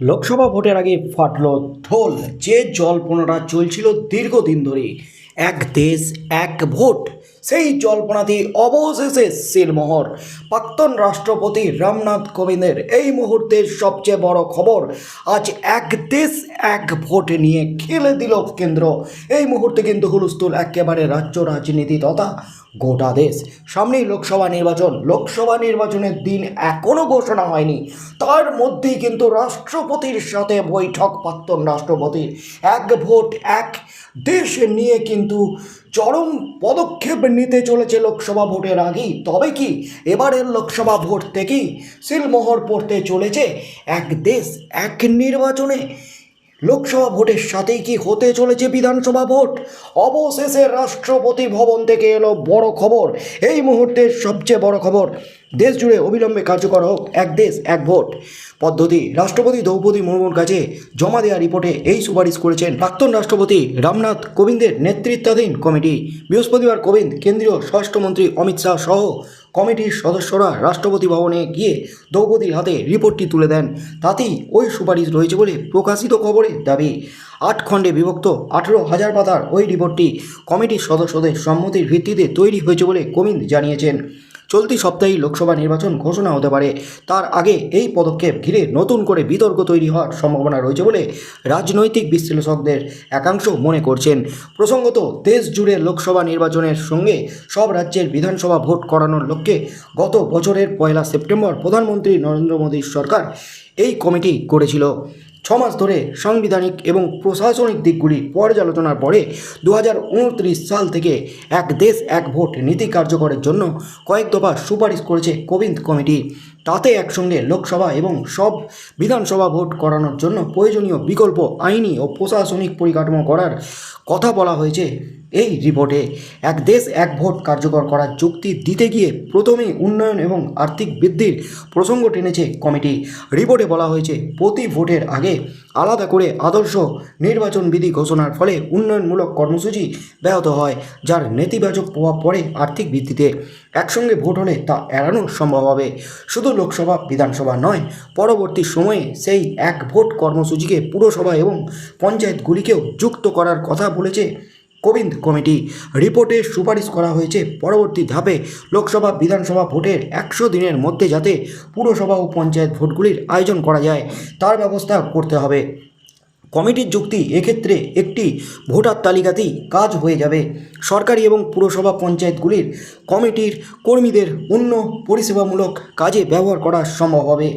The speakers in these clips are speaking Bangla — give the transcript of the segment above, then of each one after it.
লোকসভা ভোটের আগে ফাটল ঢোল যে জল্পনাটা চলছিল দীর্ঘদিন ধরে এক দেশ, এক ভোট। সেই জল্পনাতেই অবশেষে সিলমোহর প্রাক্তন রাষ্ট্রপতি রামনাথ কোবিন্দের এই মুহূর্তের সবচেয়ে বড় খবর, আজ এক দেশ, এক ভোট নিয়ে খেলে দিল কেন্দ্র। এই মুহূর্তে কিন্তু হুলস্থুল একেবারে রাজ্য রাজনীতি তথা গোটা দেশ। সামনেই লোকসভা নির্বাচন। লোকসভা নির্বাচনের দিন এখনও ঘোষণা হয়নি। তার মধ্যেই কিন্তু রাষ্ট্রপতির সাথে বৈঠক প্রাক্তন রাষ্ট্রপতির। এক ভোট, এক দেশ নিয়ে কিন্তু চরম পদক্ষেপ নিতে চলেছে লোকসভা ভোটের আগেই। তবে কি এবারের লোকসভা ভোট থেকেই সিলমোহর পড়তে চলেছে এক দেশ, এক নির্বাচনে। লোকসভা ভোটের সাথেই কি হতে চলেছে বিধানসভা ভোট? অবশেষে রাষ্ট্রপতি ভবন থেকে এলো বড় খবর। এই মুহূর্তের সবচেয়ে বড় খবর দেশ জুড়ে অবিলম্বে কার্যকর হোক, এক দেশ, এক ভোট। পদ্ধতি, রাষ্ট্রপতি দ্রৌপদী মুর্মুর কাছে জমা দেওয়া রিপোর্টে এই সুপারিশ করেছেন প্রাক্তন রাষ্ট্রপতি রামনাথ কোবিন্দের নেতৃত্বাধীন কমিটি। বৃহস্পতিবার কোবিন্দ, কেন্দ্রীয় স্বরাষ্ট্রমন্ত্রী অমিত শাহ সহ কমিটির সদস্যরা রাষ্ট্রপতি ভবনে গিয়ে দ্রৌপদীর হাতে রিপোর্টটি তুলে দেন। তাতেই ওই সুপারিশ রয়েছে বলে প্রকাশিত খবরে দাবি। আট খণ্ডে বিভক্ত আঠেরো হাজার পাতার ওই রিপোর্টটি কমিটির সদস্যদের সম্মতির ভিত্তিতে তৈরি হয়েছে বলে কোবিন্দ জানিয়েছেন। চলতি সপ্তাহেই লোকসভা নির্বাচন ঘোষণা হতে পারে। তার আগে এই পদক্ষেপ ঘিরে নতুন করে বিতর্ক তৈরি হওয়ার সম্ভাবনা রয়েছে বলে রাজনৈতিক বিশ্লেষকদের একাংশ মনে করছেন। প্রসঙ্গত, দেশ জুড়ে লোকসভা নির্বাচনের সঙ্গে সব রাজ্যের বিধানসভা ভোট করানোর লক্ষ্যে গত বছরের পয়লা সেপ্টেম্বর প্রধানমন্ত্রী নরেন্দ্র মোদীর সরকার এই কমিটি করেছিল। ছমাস ধরে সাংবিধানিক এবং প্রশাসনিক দিকগুলি পর্যালোচনার পরে দু হাজার উনত্রিশ সাল থেকে এক দেশ, এক ভোট নীতি কার্যকরের জন্য কয়েক দফা সুপারিশ করেছে কোবিন্দ কমিটি। তাতে একসঙ্গে লোকসভা এবং সব বিধানসভা ভোট করানোর জন্য প্রয়োজনীয় বিকল্প আইনি ও প্রশাসনিক পরিকাঠামো করার কথা বলা হয়েছে। এই রিপোর্টে এক দেশ, এক ভোট কার্যকর করার যুক্তি দিতে গিয়ে প্রথমেই উন্নয়ন এবং আর্থিক বৃদ্ধির প্রসঙ্গ টেনেছে কমিটি। রিপোর্টে বলা হয়েছে, প্রতি ভোটের আগে আলাদা করে আদর্শ নির্বাচন বিধি ঘোষণার ফলে উন্নয়নমূলক কর্মসূচি ব্যাহত হয়, যার নেতিবাচক প্রভাব পড়ে আর্থিক ভিত্তিতে একসঙ্গে ভোট হলে তা এড়ানো সম্ভব হবে। শুধু লোকসভা, বিধানসভা নয়, পরবর্তী সময়ে সেই এক ভোট কর্মসূচিকে পুরসভা এবং পঞ্চায়েতগুলিকেও যুক্ত করার কথা বলেছে কোবিন্দ কমিটি রিপোর্টে সুপারিশ করা হয়েছে। পরবর্তী ধাপে লোকসভা, বিধানসভা ভোটের একশো দিনের মধ্যে যাতে পুরসভা ও পঞ্চায়েত ভোটগুলির আয়োজন করা যায়, তার ব্যবস্থা করতে হবে। কমিটির যুক্তি এক্ষেত্রে একটি ভোটার তালিকাতেই কাজ হয়ে যাবে। সরকারি এবং পুরসভা পঞ্চায়েতগুলির কমিটির কর্মীদের অন্য পরিষেবামূলক কাজে ব্যবহার করা সম্ভব হবে।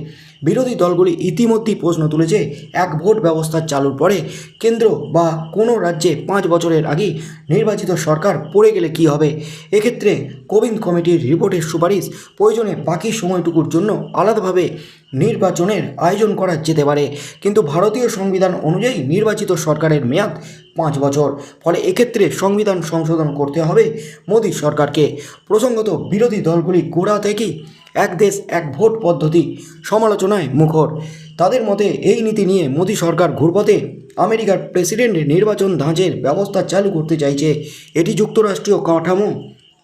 বিরোধী দলগুলি ইতিমধ্যেই প্রশ্ন তুলেছে এক ভোট ব্যবস্থা চালুর পরে কেন্দ্র বা কোনো রাজ্যে পাঁচ বছরের আগেই নির্বাচিত সরকার পড়ে গেলে কি হবে? এক্ষেত্রে কোবিন্দ কমিটির রিপোর্টের সুপারিশ প্রয়োজনে বাকি সময়টুকুর জন্য আলাদাভাবে নির্বাচনের আয়োজন করা যেতে পারে। কিন্তু ভারতীয় সংবিধান অনুযায়ী নির্বাচিত সরকারের মেয়াদ পাঁচ বছর। ফলে এক্ষেত্রে সংবিধান সংশোধন করতে হবে। মোদী সরকারকে প্রসঙ্গত বিরোধী দলগুলি গোড়া থেকেই এক দেশ, এক ভোট পদ্ধতি সমালোচনায় মুখর। তাদের মতে, এই নীতি নিয়ে মোদী সরকার ঘুরপথে আমেরিকার প্রেসিডেন্ট নির্বাচন ধাঁচের ব্যবস্থা চালু করতে চাইছে। এটি যুক্তরাষ্ট্রীয় কাঠামো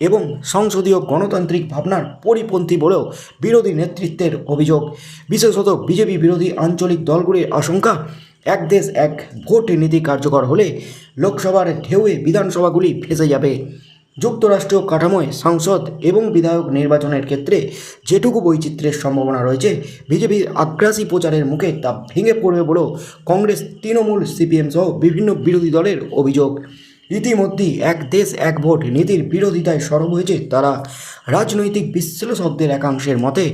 এবং সংসদীয় গণতান্ত্রিক ভাবনার পরিপন্থী বলেও বিরোধী নেতৃত্বের অভিযোগ। বিশেষত বিজেপি বিরোধী আঞ্চলিক দলগুলির আশঙ্কা এক দেশ, এক ভোট নীতি কার্যকর হলে লোকসভার ঢেউয়ে বিধানসভাগুলি ফেসে যাবে। যুক্তরাষ্ট্রীয় কাঠামোয় সাংসদ এবং বিধায়ক নির্বাচনের ক্ষেত্রে যেটুকু বৈচিত্র্যের সম্ভাবনা রয়েছে, বিজেপির আগ্রাসী প্রচারের মুখে তা ভেঙে পড়বে বলেও কংগ্রেস তৃণমূল সিপিএম সহ বিভিন্ন বিরোধী দলের অভিযোগ। ইতিমধ্যেই এক দেশ, এক ভোট নীতির বিরোধিতায় সরব হয়েছে তারা। রাজনৈতিক বিশ্লেষকদের একাংশের মতে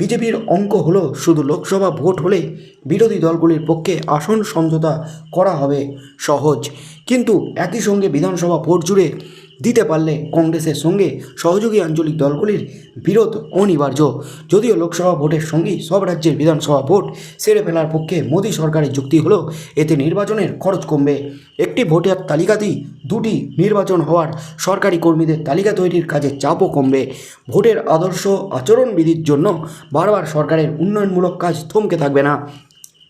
বিজেপির অঙ্ক হলো শুধু লোকসভা ভোট হলে বিরোধী দলগুলির পক্ষে আসন সমঝোতা করা হবে সহজ। কিন্তু একই সঙ্গে বিধানসভা ভোট জুড়ে দিতে পারলে কংগ্রেসের সঙ্গে সহযোগী আঞ্চলিক দলগুলির বিরোধ অনিবার্য। যদিও লোকসভা ভোটের সঙ্গেই সব রাজ্যের বিধানসভা ভোট সেরে ফেলার পক্ষে মোদী সরকারের যুক্তি হলো, এতে নির্বাচনের খরচ কমবে। একটি ভোটের তালিকাতেই দুটি নির্বাচন হওয়ার সরকারি কর্মীদের তালিকা তৈরির কাজে চাপও কমবে। ভোটের আদর্শ আচরণবিধির জন্য বারবার সরকারের উন্নয়নমূলক কাজ থমকে থাকবে না।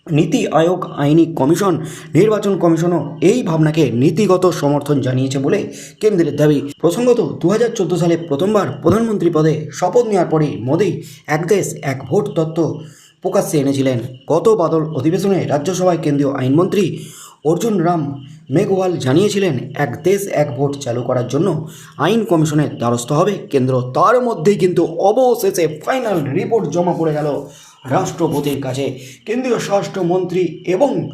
নীতি আয়োগ, আইনি কমিশন, নির্বাচন কমিশনও এই ভাবনাকে নীতিগত সমর্থন জানিয়েছে বলে কেন্দ্রের দাবি। প্রসঙ্গত দু হাজার চোদ্দ সালে প্রথমবার প্রধানমন্ত্রী পদে শপথ নেওয়ার পরে মোদী এক দেশ, এক ভোট তত্ত্ব প্রকাশ্যে এনেছিলেন। গত বাদল অধিবেশনে রাজ্যসভায় কেন্দ্রীয় আইনমন্ত্রী অর্জুন রাম মেঘওয়াল জানিয়েছিলেন, এক দেশ, এক ভোট চালু করার জন্য আইন কমিশনের দ্বারস্থ হবে কেন্দ্র। তার মধ্যেই কিন্তু অবশেষে ফাইনাল রিপোর্ট জমা পড়ে গেল। রাষ্ট্রপতির কাছে কেন্দ্রীয় স্বরাষ্ট্রমন্ত্রী এবং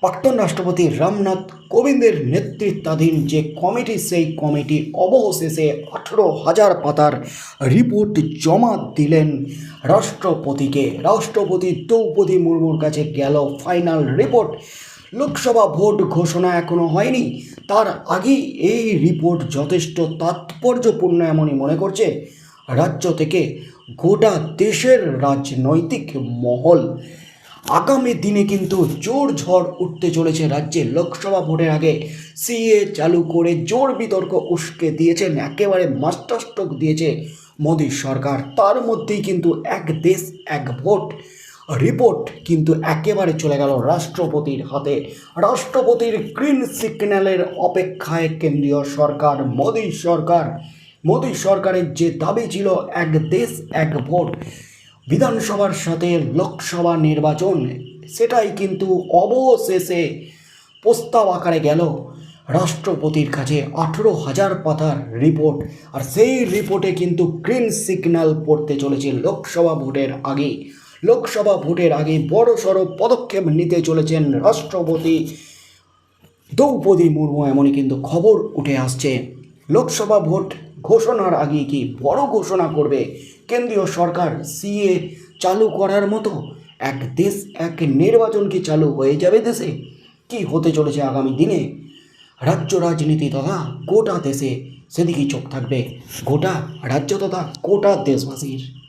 প্রাক্তন রাষ্ট্রপতি রামনাথ কোবিন্দের নেতৃত্বাধীন যে কমিটি, সেই কমিটি অবশেষে আঠেরো হাজার পাতার রিপোর্ট জমা দিলেন রাষ্ট্রপতিকে। রাষ্ট্রপতি দ্রৌপদী মুর্মুর কাছে গেল ফাইনাল রিপোর্ট। লোকসভা ভোট ঘোষণা এখনও হয়নি। তার আগেই এই রিপোর্ট যথেষ্ট তাৎপর্যপূর্ণ এমনই মনে করছে। রাজ্য থেকে গোটা দেশের রাজনৈতিক মহল। আগামী দিনে কিন্তু জোর ঝড় উঠতে চলেছে রাজ্যে। লোকসভা ভোটের আগে সিএ চালু করে জোর বিতর্ক উস্কে দিয়েছেন, একেবারে মাস্টার স্ট্রোক দিয়েছে মোদী সরকার। তার মধ্যেই কিন্তু এক দেশ, এক ভোট। রিপোর্ট কিন্তু একেবারে চলে গেল রাষ্ট্রপতির হাতে। রাষ্ট্রপতির গ্রিন সিগন্যালের অপেক্ষায় কেন্দ্রীয় সরকার, মোদী সরকার মোদী সরকারের যে দাবি ছিল, এক দেশ, এক ভোট। বিধানসভার সাথে লোকসভা নির্বাচন, সেটাই কিন্তু অবশেষে প্রস্তাব আকারে গেল। রাষ্ট্রপতির কাছে আঠেরো হাজার পাতার রিপোর্ট, আর সেই রিপোর্টে কিন্তু গ্রিন সিগন্যাল পড়তে চলেছে লোকসভা ভোটের আগে। লোকসভা ভোটের আগে বড় সড়ো পদক্ষেপ নিতে চলেছেন রাষ্ট্রপতি। দ্রৌপদী মুর্মু, এমনই কিন্তু খবর উঠে আসছে। লোকসভা ভোট ঘোষণার আগে কি বড় ঘোষণা করবে কেন্দ্রীয় সরকার? সিএ চালু করার মতো এক দেশ, এক নির্বাচন কি চালু হয়ে যাবে দেশে? কি হতে চলেছে আগামী দিনে? রাজ্য রাজনীতি তথা গোটা দেশে সেদিকেই চোখ থাকবে। গোটা রাজ্য তথা গোটা দেশবাসীর।